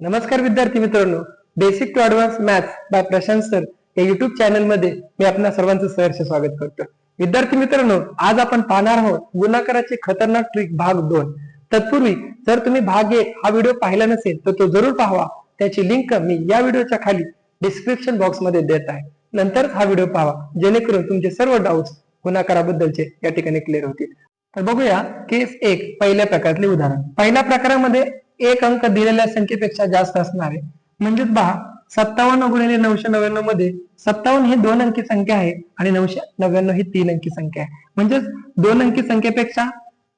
नमस्कार विद्यार्थी मित्रांनो. Basic to advance maths by Prashant sir या युट्यूब चॅनलमध्ये मी आपल्या सर्वांचं सहर्ष स्वागत करतो. विद्यार्थी मित्रांनो आज आपण पाहणार आहोत गुणाकाराचे खतरनाक ट्रिक भाग दोन. तत्पूर्वी जर तुम्ही भाग एक हा व्हिडिओ पाहिला नसेल तर तो जरूर पाहावा. त्याची लिंक मी या व्हिडिओच्या खाली डिस्क्रिप्शन बॉक्समध्ये देत आहे. नंतरच हा व्हिडिओ पाहावा जेणेकरून तुमचे सर्व डाऊट्स गुणाकाराबद्दलचे या ठिकाणी क्लिअर होतील. तर बघूया केस एक पहिल्या प्रकारातले उदाहरण. पहिल्या प्रकारामध्ये एक अंक दिलेल्या संख्येपेक्षा जास्त असणार. आहे म्हणजेच पहा सत्तावन्न गुणिले नऊशे नव्याण्णवमध्ये सत्तावन्न ही दोन अंकी संख्या आहे आणि नऊशे नव्याण्णव ही तीन अंकी संख्या आहे. म्हणजेच दोन अंकी संख्येपेक्षा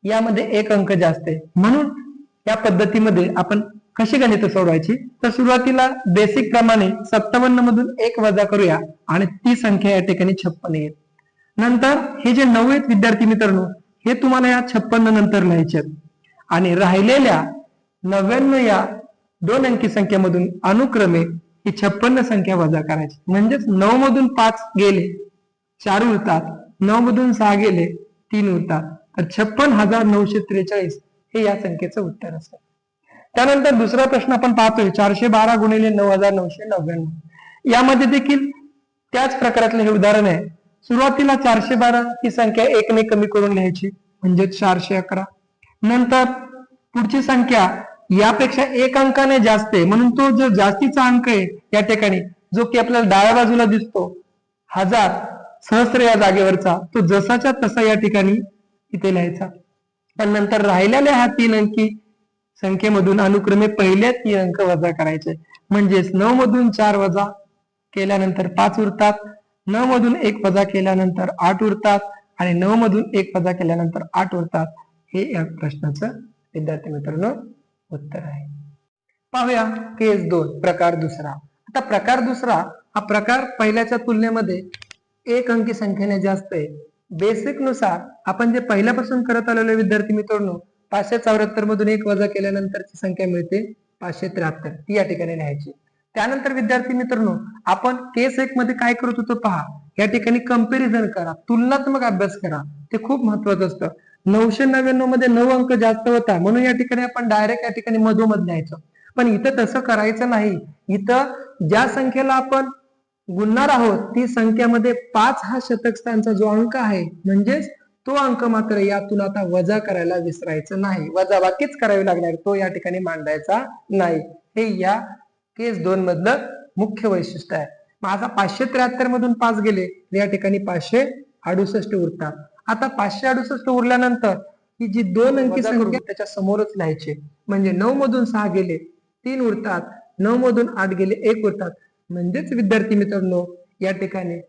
यामध्ये एक अंक जास्त आहे. म्हणून या पद्धतीमध्ये आपण कशी गणित सोडवायची? तर सुरुवातीला बेसिक प्रमाणे सत्तावन्न मधून एक वजा करूया आणि ती संख्या या ठिकाणी छप्पन येईल. नंतर हे जे नऊ आहेत विद्यार्थी मित्रांनो हे तुम्हाला या छप्पन्न नंतर लिहायचे आणि राहिलेल्या नव्याण्णव या दोन अंकी संख्येमधून अनुक्रमे ही छप्पन्न संख्या वजा करायची. म्हणजेच नऊ मधून पाच गेले चार उरतात. नऊ मधून सहा गेले तीन उरतात. तर छप्पन हजार नऊशे त्रेचाळीस हे या संख्येचं उत्तर असतं. त्यानंतर दुसरा प्रश्न आपण पाहतोय चारशे बारा गुणिले नऊ हजार नऊशे नव्याण्णव. यामध्ये देखील त्याच प्रकारातलं हे उदाहरण आहे. सुरुवातीला चारशे बारा ही संख्या एकने कमी करून लिहायची म्हणजे चारशे अकरा. नंतर पुढची संख्या यापेक्षा एक अंकाने जास्त आहे. म्हणून तो जो जास्तीचा अंक आहे या ठिकाणी जो की आपल्याला डाव्या बाजूला दिसतो हजार सहस्र या जागेवरचा तो जसाच्या तसा या ठिकाणी इथे लिहायचा. पण नंतर राहिलेल्या ह्या तीन अंकी संख्येमधून अनुक्रमे पहिल्या तीन अंक वजा करायचे. म्हणजेच नऊ मधून चार वजा केल्यानंतर पाच उरतात नऊ मधून एक वजा केल्यानंतर आठ उरतात आणि नऊ मधून एक वजा केल्यानंतर आठ उरतात. हे या प्रश्नाचं विद्यार्थी मित्रांनो उत्तर आहे. पाहूया केस दोन प्रकार दुसरा. आता प्रकार दुसरा हा प्रकार पहिल्याच्या तुलनेमध्ये एक अंकी संख्येने जास्त आहे. बेसिकनुसार आपण जे पहिल्यापासून करत आलेले विद्यार्थी मित्रांनो पाचशे चौऱ्याहत्तर मधून एक वजा केल्यानंतरची संख्या मिळते पाचशे त्र्याहत्तर. ती या ठिकाणी लिहायची त्यानंतर विद्यार्थी मित्रांनो आपण केस एक मध्ये काय करत होतो पहा. या ठिकाणी कंपेरिझन करा तुलनात्मक अभ्यास करा. ते खूप महत्वाचं असतं. नऊशे नव्याण्णवमध्ये नऊ अंक जास्त होता. म्हणून या ठिकाणी आपण डायरेक्ट या ठिकाणी मधोमध लिहायचो. पण इथं तसं करायचं नाही. इथं ज्या संख्येला आपण गुणणार आहोत ती संख्यामध्ये पाच हा शतक स्थानचा जो अंक आहे म्हणजेच तो अंक मात्र यातून आता वजा करायला विसरायचं नाही. वजा बाकीच करावी लागणार तो या ठिकाणी मांडायचा नाही. हे या केस दोन मधलं मुख्य वैशिष्ट्य आहे. मग आता पाचशे त्र्याहत्तर मधून पाच गेले तर या ठिकाणी पाचशे अडुसष्ट उरतात. आता पाचशे अडुसष्ट उरल्यानंतर ही जी दोन अंकी संख्या त्याच्या समोरच लिहायची. म्हणजे नऊ मधून सहा गेले तीन उरतात. नऊ मधून आठ गेले एक उरतात. म्हणजेच विद्यार्थी मित्रांनो या ठिकाणी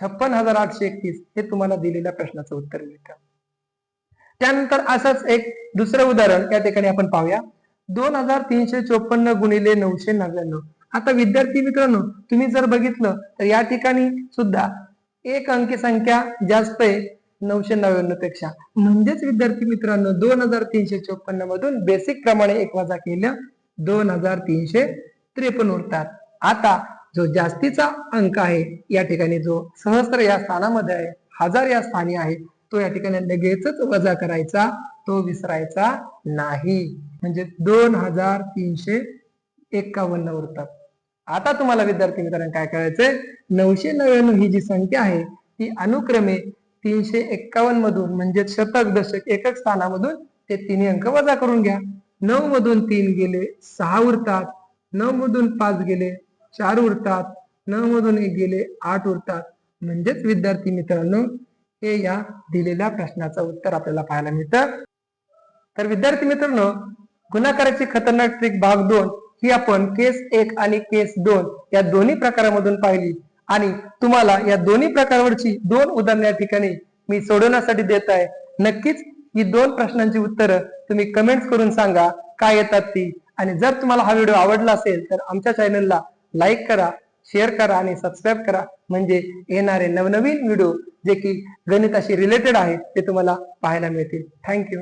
छप्पन हजार आठशे एकतीस हे तुम्हाला दिलेल्या प्रश्नाचं उत्तर मिळतं. त्यानंतर असंच एक दुसरं उदाहरण या ठिकाणी आपण पाहूया. दोन हजार तीनशे चोपन्न गुणिले नऊशे नव्याण्णव. आता विद्यार्थी मित्रांनो तुम्ही जर बघितलं तर या ठिकाणी सुद्धा एक अंकी संख्या जास्त आहे. नऊशे नव्याण्णवपेक्षा. म्हणजेच विद्यार्थी मित्रांनो दोन हजार तीनशे चोपन्न मधून बेसिक प्रमाणे एक वजा केलं दोन हजार तीनशे त्रेपन्न उरतात. आता जो जास्तीचा अंक आहे या ठिकाणी जो सहस्र या स्थानामध्ये आहे हजार या स्थानी आहे तो या ठिकाणी लगेचच वजा करायचा तो विसरायचा नाही. म्हणजे दोन हजार तीनशे एक्कावन्न उरतात. आता तुम्हाला विद्यार्थी मित्रांनो काय करायचंय? नऊशे नव्याण्णव ही जी संख्या आहे ती अनुक्रमे तीनशे एक्कावन्न मधून म्हणजे शतक दशक एकक स्थानामधून ते तिन्ही अंक वजा करून घ्या. नऊ मधून तीन गेले सहा उरतात. नऊ मधून पाच गेले चार उरतात. नऊ मधून एक गेले आठ उरतात. म्हणजेच विद्यार्थी मित्रांनो हे या दिलेल्या प्रश्नाचं उत्तर आपल्याला पाहायला मिळतं. तर विद्यार्थी मित्रांनो गुणाकाराची खतरनाक ट्रिक भाग दोन ही आपण केस एक आणि केस दोन या दोन्ही प्रकारामधून पाहिली. आणि तुम्हाला या दोन्ही प्रकारवरची दोन उदाहरणं या ठिकाणी मी सोडवण्यासाठी देत आहे. नक्कीच ही दोन प्रश्नांची उत्तरं तुम्ही कमेंट्स करून सांगा काय येतात ती. आणि जर तुम्हाला हा व्हिडिओ आवडला असेल तर आमच्या चॅनलला लाईक करा शेअर करा आणि सबस्क्राईब करा. म्हणजे येणारे नवनवीन व्हिडिओ जे की गणिताशी रिलेटेड आहेत ते तुम्हाला पाहायला मिळतील. थँक्यू